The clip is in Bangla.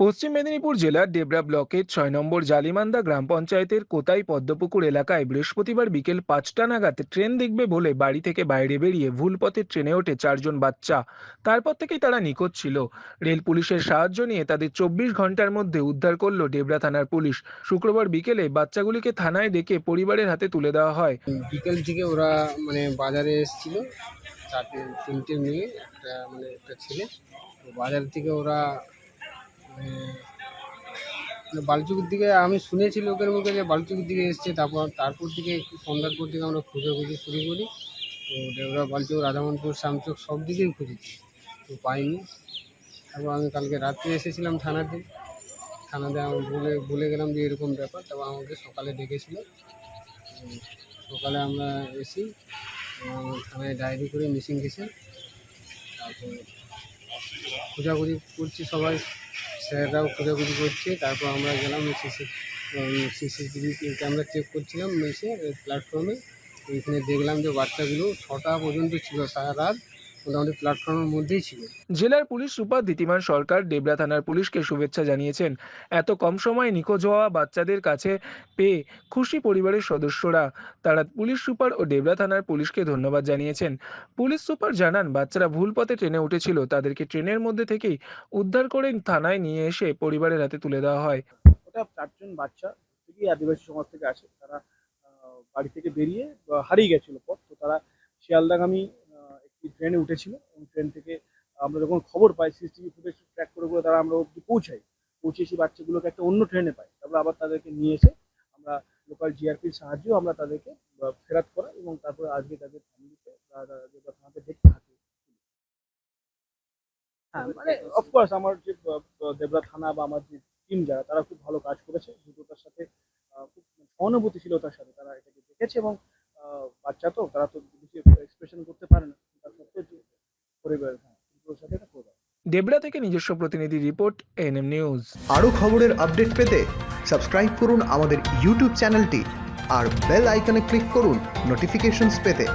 পশ্চিম মেদিনীপুর জেলার ডেবরা ব্লকের ছয় নম্বর জালিমান্দা গ্রাম পঞ্চায়েতের কোতাই পদ্মপুকুর এলাকায় বৃহস্পতিবার বিকেল পাঁচটা নাগাদ ট্রেন দেখবে বলে বাড়ি থেকে বাইরে বেরিয়ে ভুল পথে ট্রেনে ওঠে চারজন বাচ্চা। তারপর থেকেই তারা নিখোঁজ ছিল। রেল পুলিশের সাহায্য নিয়ে তাদের চব্বিশ ঘণ্টার মধ্যে উদ্ধার করল ডেবরা থানার পুলিশ। শুক্রবার বিকেলে বাচ্চাগুলিকে থানায় ডেকে পরিবারের হাতে তুলে দেওয়া হয়। বিকেল থেকে ওরা মানে বাজারে এসেছিল। চারটে, তিনটে মেয়ে, একটা মানে একটা ছেলে। বাজার থেকে ওরা বালুচুকের দিকে আমি শুনেছি লোকের মুখে যে বালুচুকের দিকে এসছে, তারপর তারপর থেকে একটু সন্ধ্যার পর থেকে আমরা খোঁজাখুঁজি শুরু করি। তো দেবরা, বালচুক রাধামনপুর শামচুক সব দিকেই খুঁজেছি, তো পাইনি। তারপর আমি কালকে রাত্রে এসেছিলাম থানাতে। থানাতে আমি বলে বলে গেলাম যে এরকম ব্যাপার, তারপর আমাকে সকালে ডেকেছিল। সকালে আমরা এসি থানায় ডায়েরি করে মিসিং কেসে তারপর খোঁজাখুঁজি করছি সবাই। স্যাররাও খোঁজাখুঁজি করছে, তারপর আমরা গেলাম সিসি সিসিটিভি ক্যামেরা চেক করছিলাম মেসে প্ল্যাটফর্মে ওইখানে দেখলাম যে বাচ্চাগুলো ছটা পর্যন্ত ছিল সারা রাত। মোটামুটি প্ল্যাটফর্মের মধ্যেই ছিল। জেলার পুলিশ সুপার দ্বিতীমান সরকার ডেবরা থানার পুলিশকে শুভেচ্ছা জানিয়েছেন এত কম সময়ে নিখোঁজ হওয়া বাচ্চাদের কাছে পেয়ে খুশি পরিবারের সদস্যরা। তারা পুলিশ সুপার ও ডেবরা থানার পুলিশকে ধন্যবাদ জানিয়েছেন। পুলিশ সুপার জানান বাচ্চারা ভুল পথে ট্রেনে উঠেছিল তাদেরকে ট্রেনের মধ্যে থেকেই উদ্ধার করে থানায় নিয়ে এসে পরিবারের হাতে তুলে দেওয়া হয়। ওটা চারজন বাচ্চা থেকেই আদিবাসী সমাজ থেকে আসে। তারা বাড়ি থেকে বেরিয়ে হারিয়ে গেছিল পথ। তো তারা শিয়ালদাগামী ট্রেনে উঠেছিল। এবং ট্রেন থেকে আমরা যখন খবর পাই সিসিটিভি ফুটেজ ট্র্যাক করে করে তারা আমরা অব্দি পৌঁছাই। পৌঁছে এসে বাচ্চাগুলোকে একটা অন্য ট্রেনে পাই। তারপর আবার তাদেরকে নিয়ে এসে আমরা লোকাল জিআরপির সাহায্যেও আমরা তাদেরকে ফেরত করা এবং তারপরে আজকে তাদের ফ্যামিলিতে থানাতে দেখতে থাকি। হ্যাঁ মানে অফকোর্স আমার যে দেবরা থানা বা আমার যে টিম যারা তারা খুব ভালো কাজ করেছে। দ্রুততার সাথে খুব সহানুভূতিশীলতার সাথে তারা এটাকে দেখেছে এবং বাচ্চা তো তারা তো বেশি এক্সপ্রেশন করতে পারে না। ডেবরা থেকে নিজস্ব প্রতিনিধি রিপোর্ট এনএম নিউজ। আরও খবরের আপডেট পেতে সাবস্ক্রাইব করুন আমাদের ইউটিউব চ্যানেলটি আর বেল আইকনে ক্লিক করুন নোটিফিকেশনস পেতে।